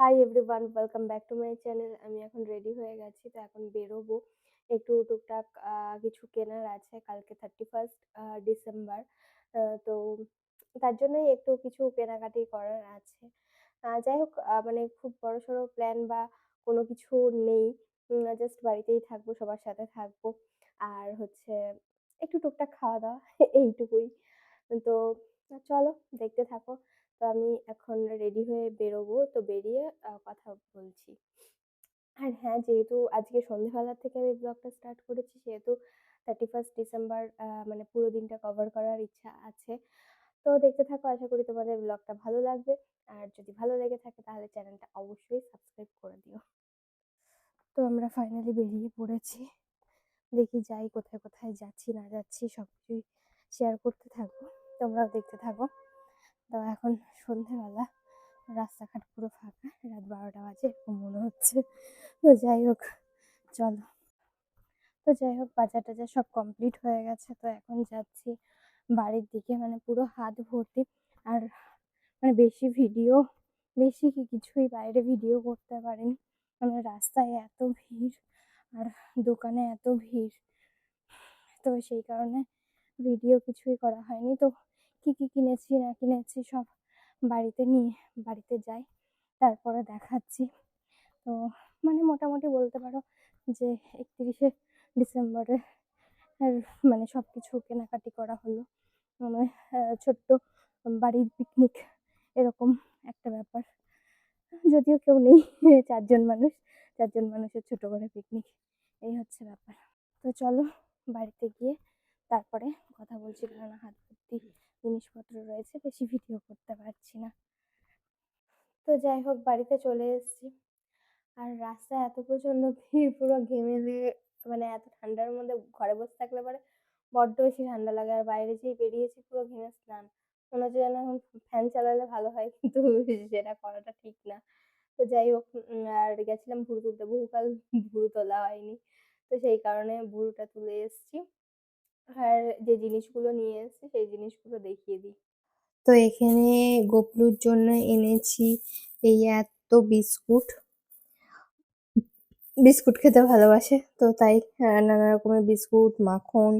Hi everyone welcome back to my channel আমি এখন ready হয়ে গেছি, তো এখন বেরোবো। একটু টুকটাক কিছু কেনার আছে কালকে থার্টি ফার্স্ট ডিসেম্বর তো তার জন্যই একটু কিছু কেনাকাটি করার আছে। যাই হোক মানে খুব বড় সড়ো প্ল্যান বা কোনো কিছু নেই। জাস্ট বাড়িতেই থাকব, সবার সাথে থাকব। আর হচ্ছে একটু টুকটাক খাওয়া দাওয়া, এইটুকুই। তো চলো, দেখতে থাকো। তো আমি এখন রেডি হয়ে বেরোবো। তো বেরিয়ে কথা বলছি। আর হ্যাঁ যেহেতু আজকে সন্ধেবেলা থেকে আমি ব্লগটা স্টার্ট করেছি, সেহেতু থার্টি ফার্স্ট ডিসেম্বর মানে পুরো দিনটা কভার করার ইচ্ছা আছে। তো দেখতে থাকো, আশা করি তোমাদের ব্লগটা ভালো লাগবে। আর যদি ভালো লেগে থাকে, তাহলে চ্যানেলটা অবশ্যই সাবস্ক্রাইব করে দিও। তো আমরা ফাইনালি বেরিয়ে পড়েছি। দেখি যাই, কোথায় কোথায় যাচ্ছি, না যাচ্ছি সব কিছুই শেয়ার করতে থাকব। তোমরাও দেখতে থাকো। তো এখন সন্ধেবেলা, রাস্তাঘাট পুরো ফাঁকা, রাত বারোটা বাজে এরকম মনে হচ্ছে। তো যাই হোক, চলো। তো যাই হোক, বাজার টাজার সব কমপ্লিট হয়ে গেছে, তো এখন যাচ্ছি বাড়ির দিকে মানে পুরো হাত ভর্তি। আর মানে বেশি ভিডিও, বেশি কি কিছুই বাইরে ভিডিও করতে পারিনি। মানে রাস্তায় এত ভিড় আর দোকানে এত ভিড়। তো সেই কারণে ভিডিও কিছুই করা হয়নি। তো কি কি কিনেছি, না কিনেছি সব বাড়িতে নিয়ে, বাড়িতে যাই, তারপরে দেখাচ্ছি। তো মানে মোটামুটি বলতে পারো যে একত্রিশে ডিসেম্বরে মানে সব কিছু কেনাকাটি করা হলো। মানে ছোট্ট বাড়ির পিকনিক এরকম একটা ব্যাপার। যদিও কেউ নেই, চারজন মানুষ, চারজন মানুষের ছোট করে পিকনিক এই হচ্ছে ব্যাপার। তো চলো বাড়িতে গিয়ে তারপরে কথা বলছি কারণ হাত ভর্তি জিনিসপত্র রয়েছে, বেশি ভিডিও করতে পারছি না। তো যাই হোক, বাড়িতে চলে এসেছি। আর রাস্তায় এত প্রচণ্ড ভিড়, পুরো ঘেমে দিয়ে মানে এত ঠান্ডার মধ্যে ঘরে বসে থাকলে পরে বড্ড বেশি ঠান্ডা লাগে। আর বাইরে যেই বেরিয়েছি, পুরো ঘেমে স্নান। মনে হচ্ছে যেন এখন ফ্যান চালালে ভালো হয়, কিন্তু সেটা করাটা ঠিক না। তো যাই হোক আর গেছিলাম ভুরু তুলতে। বহুকাল ভুরু তোলা হয়নি। তো সেই কারণে ভুরুটা তুলে এসেছি। আর যে জিনিসগুলো নিয়ে এসেছি, সেই জিনিসগুলো দেখিয়ে দিই। তো এখানে গোপলুর জন্য এনেছি এই এত বিস্কুট। বিস্কুট খেতে ভালোবাসে, তো তাই নানা রকমের বিস্কুট, মাখন।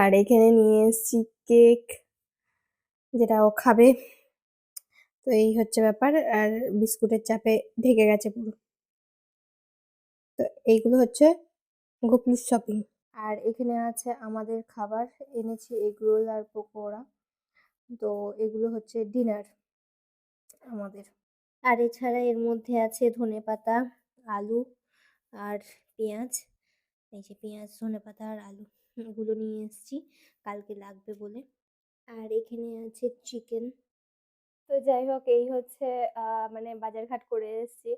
আর এখানে নিয়ে এসেছি কেক, যেটা ও খাবে। তো এই হচ্ছে ব্যাপার, আর বিস্কুটের চাপে ঢেকে গেছে পুরো। তো এইগুলো হচ্ছে গোপলুর শপিং আর এখানে আছে আমাদের খাবার, এনেছি এগ রোল আর পকোড়া। তো এগুলো হচ্ছে ডিনার আমাদের। আর এছাড়া এর মধ্যে আছে ধনেপাতা আলু আর পেঁয়াজ। এই যে পেঁয়াজ ধনেপাতা আর আলু, এগুলো নিয়ে এসেছি, কালকে লাগবে বলে। আর এখানে আছে চিকেন। তো যাই হোক, এই হচ্ছে মানে বাজারঘাট করে এসেছি।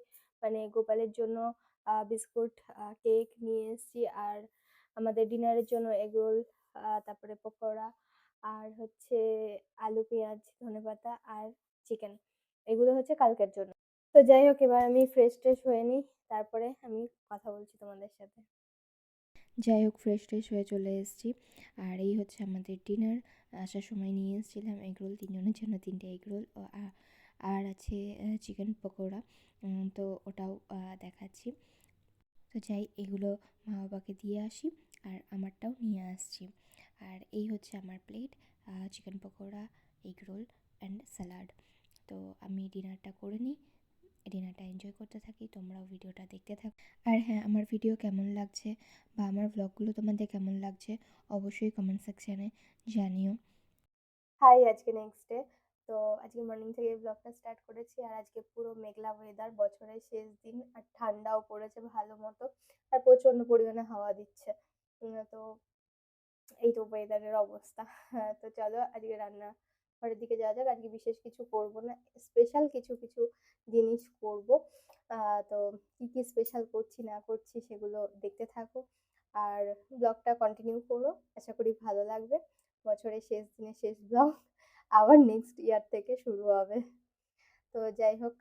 মানে গোপালের জন্য বিস্কুট কেক নিয়ে এসেছি। আর আমাদের ডিনারের জন্য এগরোল তারপরে পকোড়া, আর হচ্ছে আলু, পেঁয়াজ ধনেপাতা আর চিকেন এগুলো হচ্ছে কালকের জন্য। তো যাই হোক, এবার আমি ফ্রেশ ট্রেশ হয়ে নিই, তারপরে আমি কথা বলছি তোমাদের সাথে। যাই হোক ফ্রেশ ট্রেশ হয়ে চলে এসেছি। আর এই হচ্ছে আমাদের ডিনার আসার সময় নিয়ে এসেছিলাম এগরোল, তিনজনের জন্য তিনটে এগরোল আর আছে চিকেন পকোড়া। তো ওটাও দেখাচ্ছি। তো যাই, এগুলো মা বাবাকে দিয়ে আসি আর আমারটাও নিয়ে আসছি। আর এই হচ্ছে আমার plate chicken pakora egg roll and salad তো আমি ডিনারটা করে নিই ডিনারটা এনজয় করতে থাকি, তোমরাও ভিডিওটা দেখতে থাকো। আর হ্যাঁ আমার ভিডিও কেমন লাগছে বা আমার ব্লগগুলো তোমাদের কেমন লাগছে, অবশ্যই কমেন্ট সেকশানে জানিও। হাই আজকে নেক্সট ডে তো আজকে মর্নিং থেকে ব্লগটা স্টার্ট করেছি আর আজকে পুরো মেঘলা ওয়েদার বছরের শেষ দিন আর ঠান্ডাও পড়েছে ভালো মতো আর প্রচণ্ড পরিমাণে হাওয়া দিচ্ছে। তো এই তো ওয়েদারের অবস্থা। হ্যাঁ, তো চলো আজকে রান্না ঘরের দিকে যাওয়া যাক। আজকে বিশেষ কিছু করব না স্পেশাল কিছু কিছু জিনিস করব। তো কি কি স্পেশাল করছি না করছি সেগুলো দেখতে থাকো। আর ব্লগটা কন্টিনিউ করো। আশা করি ভালো লাগবে। বছরের শেষ দিনে শেষ ব্লগ আবার নেক্সট ইয়ার থেকে শুরু হবে। তো যাই হোক,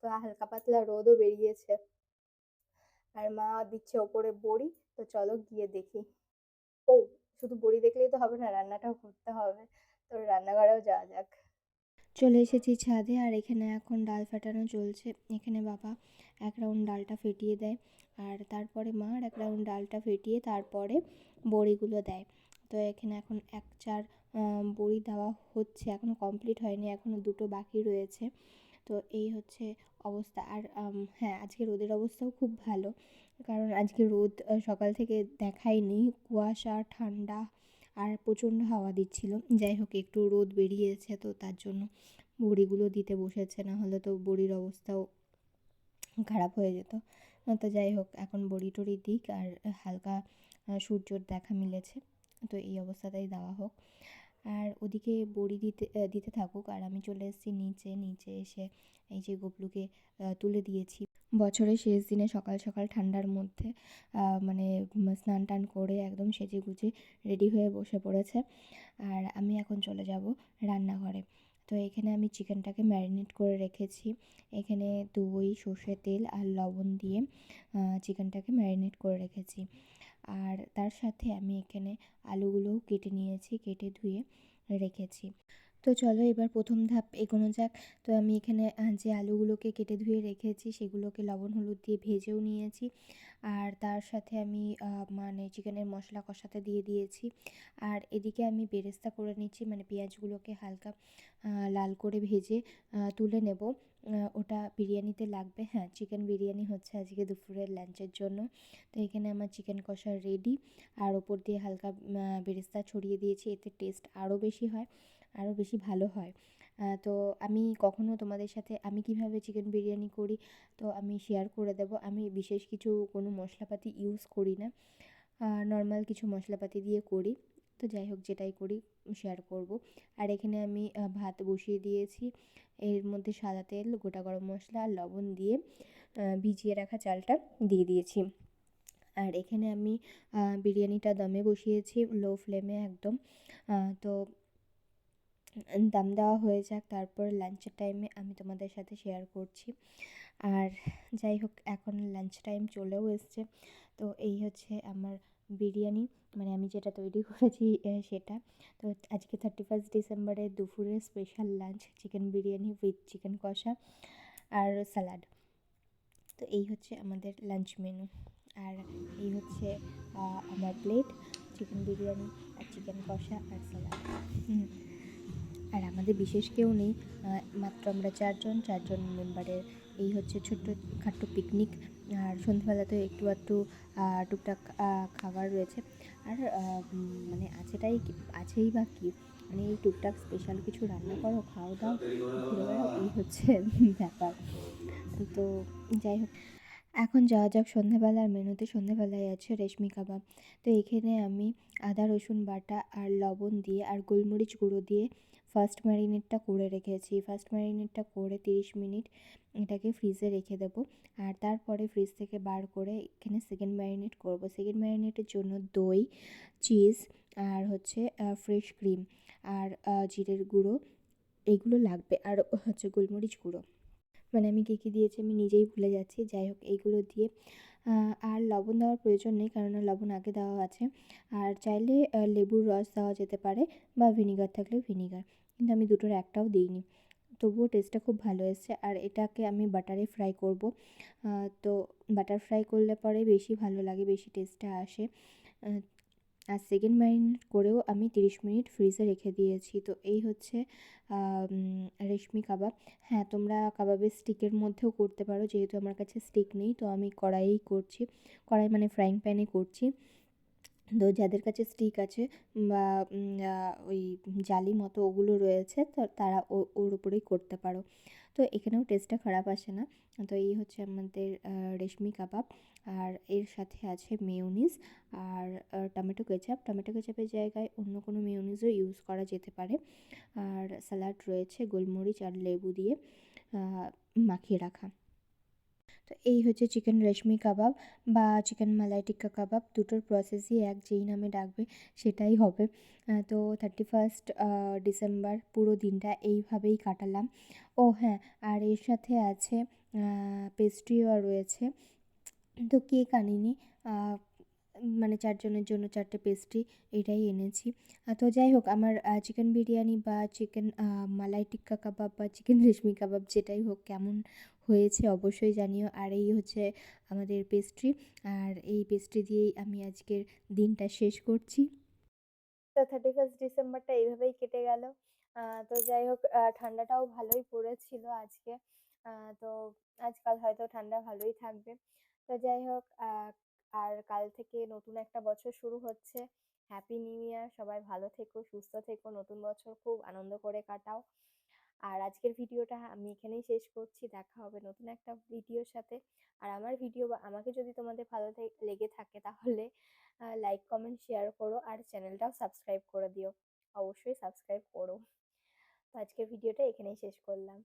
তো হালকা পাতলা রোদও বেরিয়েছে। আর মা দিচ্ছে ওপরে বড়ি, তো চলো গিয়ে দেখি। ও, শুধু বড়ি দেখলেই তো হবে না, রান্নাটাও করতে হবে। তো রান্নাঘরেও যাওয়া যাক। চলে এসেছি ছাদে, আর এখানে এখন ডাল ফাটানো চলছে। এখানে বাবা এক রাউন্ড ডালটা ফেটিয়ে দেয়, আর তারপরে মা আর এক রাউন্ড ডালটা ফেটিয়ে তারপরে বড়িগুলো দেয়। তো এখানে এখন এক চার বড়ি দেওয়া হচ্ছে এখনও কমপ্লিট হয়নি এখনও দুটো বাকি রয়েছে। তো এই হচ্ছে অবস্থা। আর হ্যাঁ আজকে রোদের অবস্থাও খুব ভালো। কারণ আজকে রোদ সকাল থেকে দেখায়নি কুয়াশা, ঠান্ডা আর প্রচণ্ড হাওয়া দিচ্ছিল। যাই হোক, একটু রোদ বেরিয়েছে, তো তার জন্য বড়িগুলো দিতে বসেছে। না হলে তো বড়ির অবস্থাও খারাপ হয়ে যেত। তো যাই হোক, এখন বড়ি টড়ি দিক আর হালকা সূর্যর দেখা মিলেছে। তো এই অবস্থাতেই দেওয়া হোক। আর ওদিকে বড়ি দিতে দিতে থাকুক। আর আমি চলে এসেছি নিচে নিচে এসে এই যে গোবলুকে তুলে দিয়েছি। বছরের শেষ দিনে সকাল সকাল ঠান্ডার মধ্যে মানে স্নান টান করে একদম সেজে গুজে রেডি হয়ে বসে পড়েছে। আর আমি এখন চলে যাব রান্নাঘরে। তো এখানে আমি চিকেনটাকে ম্যারিনেট করে রেখেছি। এখানে দই সর্ষে তেল আর লবণ দিয়ে চিকেনটাকে ম্যারিনেট করে রেখেছি। আর তার সাথে আমি এখানে আলুগুলোও কেটে নিয়েছি, কেটে ধুয়ে রেখেছি। তো চলো এবার প্রথম ধাপ এগোনো যাক। তো আমি এখানে যে আলুগুলোকে কেটে ধুয়ে রেখেছি, সেগুলোকে লবণ হলুদ দিয়ে ভেজেও নিয়েছি। আর তার সাথে আমি মানে চিকেনের মশলা কষাতে দিয়ে দিয়েছি। আর এদিকে আমি বেরেস্তা করে নিচ্ছি মানে পেঁয়াজগুলোকে হালকা লাল করে ভেজে তুলে নেব। ওটা বিরিয়ানিতে লাগবে। হ্যাঁ চিকেন বিরিয়ানি হচ্ছে আজকে দুপুরের লাঞ্চের জন্য। তো এখানে আমার চিকেন কষা রেডি আর ওপর দিয়ে হালকা বেরেস্তা ছড়িয়ে দিয়েছি, এতে টেস্ট আরও বেশি হয়। আরও বেশি ভালো হয়। তো আমি কখনও তোমাদের সাথে আমি কীভাবে চিকেন বিরিয়ানি করি, তো আমি শেয়ার করে দেবো। আমি বিশেষ কিছু কোনো মশলাপাতি ইউজ করি না। নর্মাল কিছু মশলাপাতি দিয়ে করি। তো যাই হোক, যেটাই করি শেয়ার করব। আর এখানে আমি ভাত বসিয়ে দিয়েছি। এর মধ্যে সাদা তেল, গোটা গরম মশলা আর লবণ দিয়ে ভিজিয়ে রাখা চালটা দিয়ে দিয়েছি। আর এখানে আমি বিরিয়ানিটা দমে বসিয়েছি লো ফ্লেমে একদম। তো দাম দেওয়া হয়ে যাক, তারপর লাঞ্চের টাইমে আমি তোমাদের সাথে শেয়ার করছি। আর যাই হোক, এখন লাঞ্চ টাইম চলেও এসছে। তো এই হচ্ছে আমার বিরিয়ানি মানে আমি যেটা তৈরি করেছি সেটা। তো আজকে থার্টি ফার্স্ট ডিসেম্বরে দুপুরে special lunch chicken biryani with chicken কষা আর স্যালাড তো এই হচ্ছে আমাদের লাঞ্চ মেনু আর এই হচ্ছে আমার প্লেট চিকেন বিরিয়ানি আর চিকেন কষা আর স্যালাড আর আমাদের বিশেষ কেউ নেই মাত্র আমরা চারজন চারজন মেম্বারের এই হচ্ছে ছোট্ট খাট্ট পিকনিক আর সন্ধ্যেবেলাতে একটু আধটু টুকটাক খাবার রয়েছে। আর মানে আছেটাই আছেই বা কী? মানে এই টুকটাক স্পেশাল কিছু রান্না করো, খাও দাও, ঘুরে বেড়াও, এই হচ্ছে ব্যাপার। তো যাই হোক, এখন যাওয়া যাক সন্ধ্যাবেলার মেনুতে। সন্ধ্যাবেলায় আছে রেশমি কাবাব। তো এখানে আমি আদা, রসুন বাটা আর লবণ দিয়ে আর গোলমরিচ গুঁড়ো দিয়ে ফার্স্ট ম্যারিনেটটা করে রেখেছি। ফার্স্ট ম্যারিনেটটা করে তিরিশ মিনিট এটাকে ফ্রিজে রেখে দেবো। আর তারপরে ফ্রিজ থেকে বার করে এখানে সেকেন্ড ম্যারিনেট করব। সেকেন্ড ম্যারিনেটের জন্য দই চিজ আর হচ্ছে ফ্রেশ ক্রিম আর জিরের গুঁড়ো এগুলো লাগবে। আর হচ্ছে গোলমরিচ গুঁড়ো। মানে আমি কী কী দিয়েছি আমি নিজেই ভুলে যাচ্ছি। যাই হোক এইগুলো দিয়ে আর লবণ দেওয়ার প্রয়োজন নেই কেননা লবণ আগে দেওয়া আছে। আর চাইলে লেবুর রস দেওয়া যেতে পারে বা ভিনিগার থাকলে ভিনিগার। কিন্তু আমি দুটোর একটাও দিইনি। তবুও টেস্টটা খুব ভালো এসেছে। আর এটাকে আমি বাটারে ফ্রাই করব। তো বাটার ফ্রাই করলে পরে বেশি ভালো লাগে, বেশি টেস্টটা আসে। আর সেকেন্ড ম্যারিনেট করেও আমি তিরিশ মিনিট ফ্রিজে রেখে দিয়েছি। তো এই হচ্ছে রেশমি কাবাব। হ্যাঁ তোমরা কাবাবের স্টিকের মধ্যেও করতে পারো, যেহেতু আমার কাছে স্টিক নেই, তো আমি কড়াইয়েই করছি। কড়াই মানে ফ্রাইং প্যানে করছি। তো যাদের কাছে স্টিক আছে, বা ওই জালি মতো ওগুলো রয়েছে, তো তারা ওর উপরেই করতে পারো। তো এখানেও টেস্টটা খারাপ আসে না। তো এই হচ্ছে আমাদের রেশমি কাবাব। আর এর সাথে আছে মেয়নিজ আর টমেটো কেচাপ টমেটো কেচাপের জায়গায় অন্য কোনো মেয়নিজও ইউজ করা যেতে পারে। আর স্যালাড রয়েছে গোলমরিচ আর লেবু দিয়ে মাখিয়ে রাখা। তো এই হচ্ছে চিকেন রেশমি কাবাব বা চিকেন মালাই টিক্কা কাবাব। দুটোর প্রসেসই এক, যেই নামে ডাকবে সেটাই হবে। তো থার্টি ফার্স্ট ডিসেম্বর পুরো দিনটা এইভাবেই কাটালাম। ও হ্যাঁ আর এর সাথে আছে পেস্ট্রিও রয়েছে। তো কেক আনিনি মানে চারজনের জন্য চারটে পেস্ট্রি এটাই এনেছি। তো যাই হোক, আমার চিকেন বিরিয়ানি বা চিকেন মালাই টিক্কা কাবাব বা চিকেন রেশমি কাবাব যেটাই হোক কেমন হয়েছে অবশ্যই জানিও। আর এই হচ্ছে আমাদের পেস্ট্রি। আর এই পেস্ট্রি দিয়েই আমি আজকের দিনটা শেষ করছি। তো 31st ডিসেম্বরটা এইভাবেই কেটে গেল। তো যাই হোক ঠান্ডাটাও ভালোই পড়েছিল আজকে। তো আজকাল হয়তো ঠান্ডা ভালোই থাকবে। তো যাই হোক আর কাল থেকে নতুন একটা বছর শুরু হচ্ছে। Happy new year! সবাই ভালো থেকো, সুস্থ থেকো, নতুন বছর খুব আনন্দ করে কাটাও। আর আজকের ভিডিওটা আমি এখানেই শেষ করছি। দেখা হবে নতুন একটা ভিডিওর সাথে। আর আমার ভিডিও বা আমাকে যদি তোমাদের ভালো লেগে থাকে তাহলে লাইক, কমেন্ট, শেয়ার করো আর চ্যানেলটাও সাবস্ক্রাইব করে দিও। অবশ্যই সাবস্ক্রাইব করো। তো আজকের ভিডিওটা এখানেই শেষ করলাম।